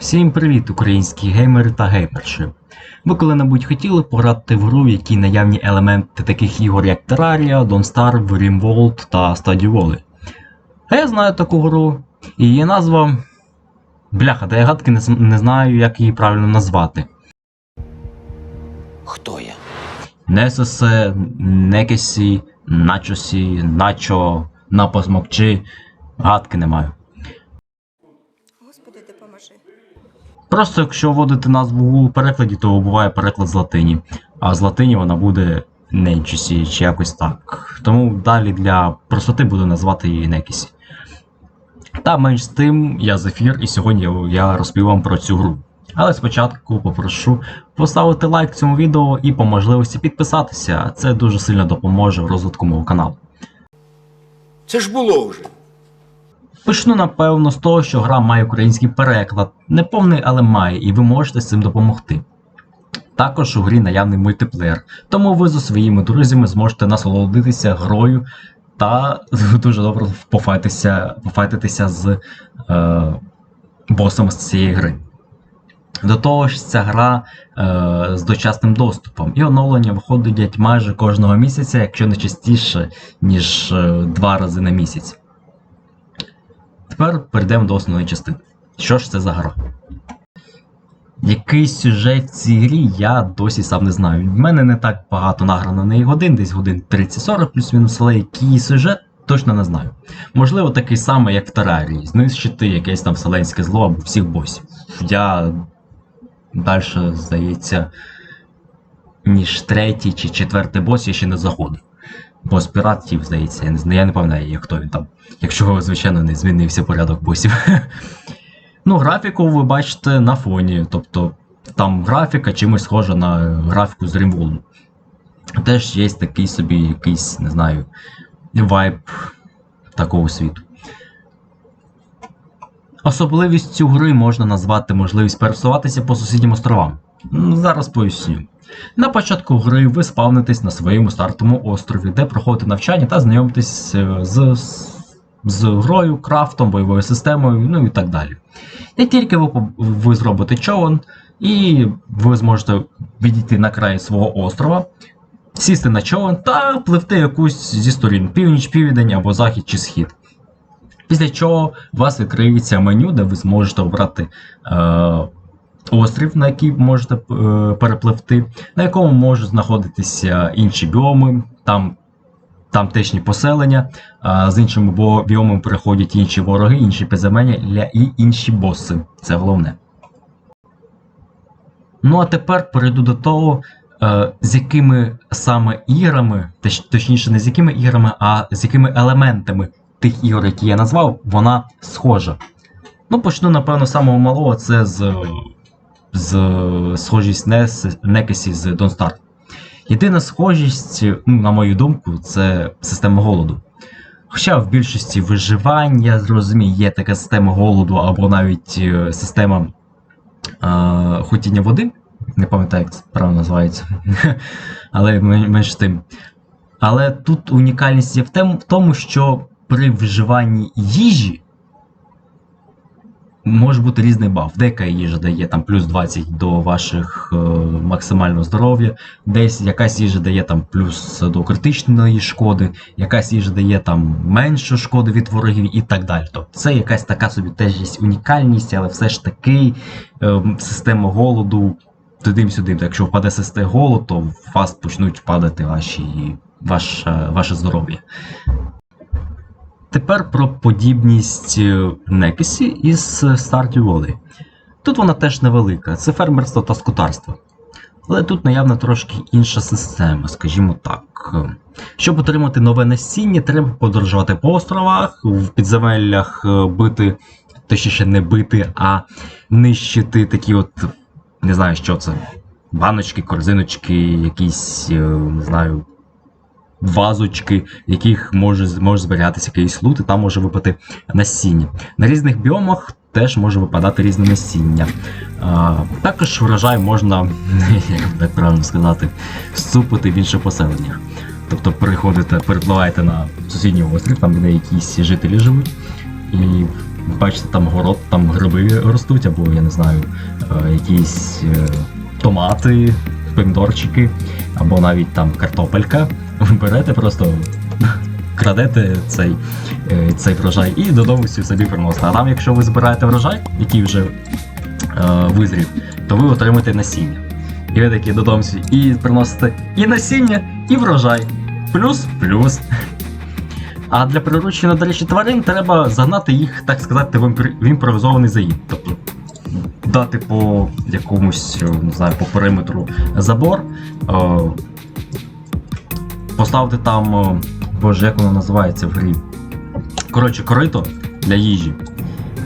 Всім привіт, українські геймери та геймерші. Ви коли-небудь хотіли пограти в гру, в якій наявні елементи таких ігор, як Terraria, Don't Starve, RimWorld та Stardew Valley? А я знаю таку гру, і її назва. Бляха, та я гадки не, не знаю, як її правильно назвати. Хто я? Несесе, Некесі, Начосі, Начо, Напосмокчи. Гадки не маю. Просто якщо вводити назву у перекладі, то буває переклад з латині. А з латині вона буде Ненчусі чи якось так. Тому далі для простоти буду назвати її Некісі. Та менш з тим, я Зефір, і сьогодні я розповім вам про цю гру. Але спочатку попрошу поставити лайк цьому відео і по можливості підписатися. Це дуже сильно допоможе в розвитку мого каналу. Це ж було вже. Почну напевно з того, що гра має український переклад, неповний, але має, і ви можете з цим допомогти. Також у грі наявний мультиплеєр, тому ви зі своїми друзями зможете насолодитися грою та дуже добре пофайтитися, пофайтитися з е, босом з цієї гри. До того ж, ця гра е, з дочасним доступом, і оновлення виходять майже кожного місяця, якщо не частіше, ніж е, два рази на місяць. Тепер перейдемо до основної частини. Що ж це за гра? Який сюжет в цій грі, я досі сам не знаю. В мене не так багато награно на неї годин, десь годин 30-40 плюс-мінус, але який сюжет, точно не знаю. Можливо, такий самий, як в Терарії, знищити якесь там вселенське зло або всіх босів. Я далі, здається, ніж третій чи четвертий бос я ще не заходив. Бос піратів, здається, я я не пам'ятаю, хто він там. Якщо, звичайно, не змінився порядок босів. ну, графіку ви бачите на фоні. Тобто там графіка чимось схожа на графіку з Римволу. Теж є такий собі якийсь, не знаю, вайб такого світу. Особливістю гри можна назвати можливість пересуватися по сусіднім островам. Ну, Зараз поясню. На початку гри ви спавнитесь на своєму стартовому острові, де проходите навчання та знайомитесь е, з, з грою, крафтом, бойовою системою, ну і так далі. Як тільки ви, ви зробите човен, і ви зможете відійти на край свого острова, сісти на човен та пливти якусь зі сторін північ, південь або захід чи схід. Після чого у вас відкриється меню, де ви зможете обрати е, острів, на який можете е, перепливти, на якому можуть знаходитися інші біоми, там тамтешні поселення, а з іншими біомами переходять інші вороги, інші підземелля і інші боси. Це головне. Ну а тепер перейду до того, е, з якими саме іграми, точніше, не з якими іграми, а з якими елементами тих ігор, які я назвав, вона схожа. Ну, почну, напевно, з самого малого, це з, з схожість Некесі з Don't Start. Єдина схожість, ну, на мою думку, це система голоду. Хоча в більшості виживань, я зрозумію, є така система голоду або навіть е, система е, хотіння води. Не пам'ятаю, як це правильно називається. Але менш тим. Але тут унікальність є в тому, що при вживанні їжі може бути різний баф. Деяка їжа дає там плюс 20 до ваших е, максимального здоров'я, десь якась їжа дає там плюс до критичної шкоди, якась їжа дає там меншу шкоду від ворогів і так далі. Тобто це якась така собі теж унікальність, але все ж таки е, система голоду туди-сюди. Якщо впаде система голод, то в вас почнуть падати ваші, ваше, ваше здоров'я. Тепер про подібність Некесі із Stardew Valley. Тут вона теж невелика, це фермерство та скотарство. Але тут наявна трошки інша система, скажімо так. Щоб отримати нове насіння, треба подорожувати по островах, в підземеллях е, бити, точніше не бити, а нищити такі от, не знаю, що це. Баночки, корзиночки, якісь, е, не знаю, вазочки, яких може, може зберігатися якийсь лут, і там може випати насіння. На різних біомах теж може випадати різне насіння. А, також врожай можна, як так правильно сказати, всупити в інших поселеннях. Тобто переходите, перепливаєте на сусідній острів, там де якісь жителі живуть, і бачите, там город, там гриби ростуть, або я не знаю, е, якісь е, томати, помідорчики, або навіть там картопелька. Ви берете просто. Крадете цей, е, цей врожай і додому всі собі приносите. А там, якщо ви збираєте врожай, який вже е, визрів, то ви отримаєте насіння. І ви такі додому і приносите і насіння, і врожай. Плюс, плюс. А для приручення, до речі, тварин треба загнати їх, так сказати, в імпровізований заїд. Тобто дати по якомусь, е, не знаю, по периметру забор, е, поставити там, боже, як воно називається в грі. Коротше, корито для їжі.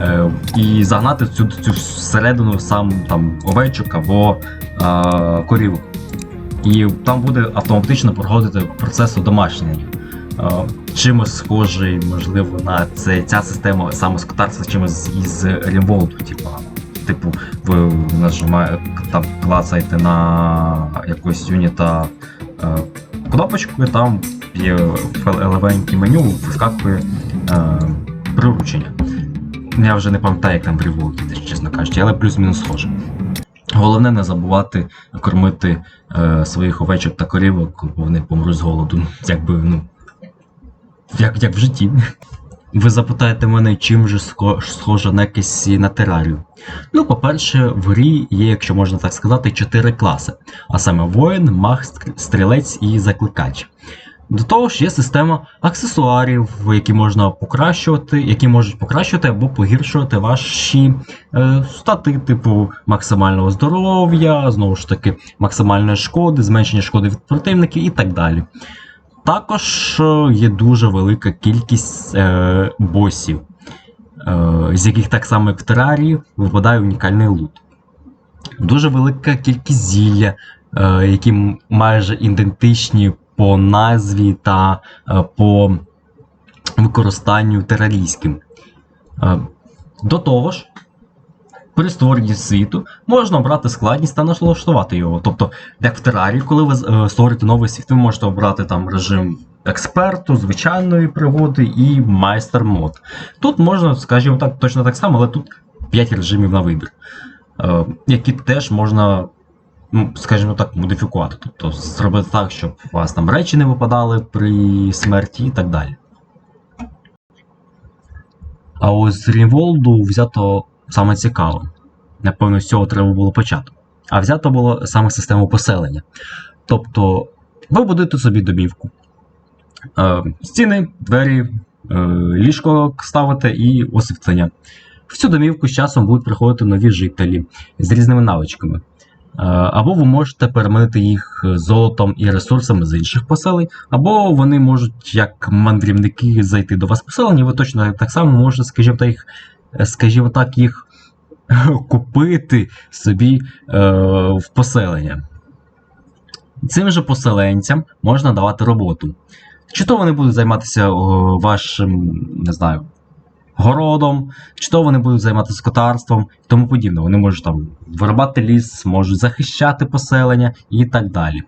Е, і загнати цю, цю всередину сам там овечок або е, корівок. І там буде автоматично проходити процес одомашнення. Е, чимось схожий, можливо, на це, ця система саме скотарства чимось із Ремволду, типу. Ви нажимаєте, там клацаєте на якогось юніта е, кнопочку, і там є левеньке меню, вискакує е, приручення. Я вже не пам'ятаю, як там в Ремволді, чесно кажучи, але плюс-мінус схоже. Головне не забувати кормити е, своїх овечок та корівок, бо вони помруть з голоду. Якби, ну. Як, як в житті. Ви запитаєте мене, чим же схо- схоже Некесі на терарію? Ну, по-перше, в грі є, якщо можна так сказати, чотири класи, а саме воїн, маг, стрілець і закликач. До того ж, є система аксесуарів, які можна покращувати, які можуть покращувати або погіршувати ваші е, стати, типу максимального здоров'я, знову ж таки, максимальної шкоди, зменшення шкоди від противників і так далі. Також е, є дуже велика кількість е, босів, е, з яких так само як в терарії випадає унікальний лут. Дуже велика кількість зілля, е, які майже ідентичні по назві та е, по використанню терарійським. Е, до того ж, при створенні світу можна обрати складність та налаштувати його. Тобто, як в терарії, коли ви е, створюєте новий світ, ви можете обрати там режим експерту, звичайної пригоди і майстер мод. Тут можна, скажімо так, точно так само, але тут 5 режимів на вибір, е, які теж можна, скажімо так, модифікувати. Тобто зробити так, щоб у вас там речі не випадали при смерті і так далі. А ось з Ріволду взято саме цікаво. Напевно, з цього треба було почати. А взято було саме систему поселення. Тобто, ви будуєте собі домівку. Е, стіни, двері, е, ліжко ставите і освітлення. В цю домівку з часом будуть приходити нові жителі з різними навичками. Е, Або ви можете переманити їх золотом і ресурсами з інших поселень, або вони можуть, як мандрівники, зайти до вас поселення, ви точно так само можете, скажімо так, їх, скажімо так, їх купити собі е, в поселення. Цим же поселенцям можна давати роботу. Чи то вони будуть займатися вашим, не знаю, городом, чи то вони будуть займатися скотарством і тому подібне. Вони можуть там вирубати ліс, можуть захищати поселення і так далі.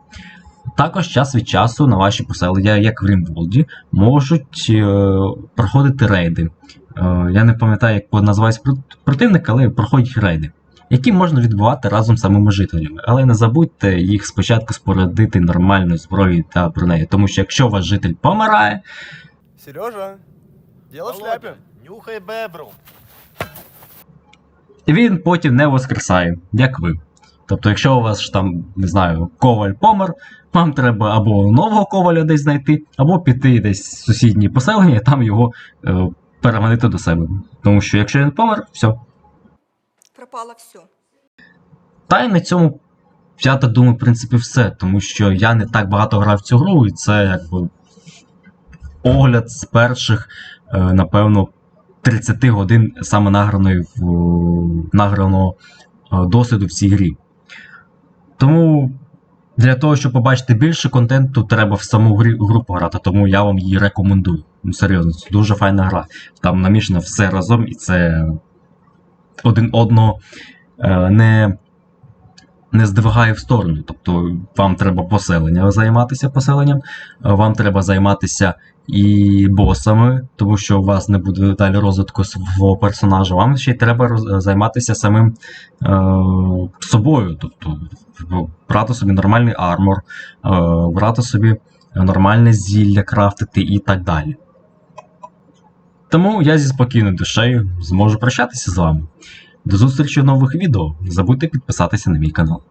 Також час від часу на ваші поселення, як в Рімволді, можуть е, проходити рейди. Е, я не пам'ятаю, як називається противник, але проходять рейди, які можна відбувати разом з самими жителями. Але не забудьте їх спочатку спорядити нормальною зброєю та бронею, тому що якщо ваш житель помирає, Сережа, дело в Володя, нюхай бебру. він потім не воскресає, як ви. Тобто, якщо у вас ж там, не знаю, коваль помер, вам треба або нового коваля десь знайти, або піти десь в сусіднє поселення і там його е, переманити до себе. Тому що якщо він помер, все. Пропало все. Та й на цьому я так думаю, в принципі, все. Тому що я не так багато грав в цю гру, і це якби огляд з перших, е, напевно, 30 годин саме награної в награного е, досвіду в цій грі. Тому для того, щоб побачити більше контенту, треба в саму гру пограти, тому я вам її рекомендую. Ну, серйозно, це дуже файна гра. Там намішано все разом, і це один одного е, не не здвигає в сторону. Тобто вам треба поселення займатися поселенням, е, вам треба займатися і босами, тому що у вас не буде далі розвитку свого персонажа. Вам ще й треба роз- займатися самим е, собою, тобто брати собі нормальний армор, е, брати собі нормальне зілля, крафтити і так далі. Тому я зі спокійною душею зможу прощатися з вами. До зустрічі в нових відео. Не забудьте підписатися на мій канал.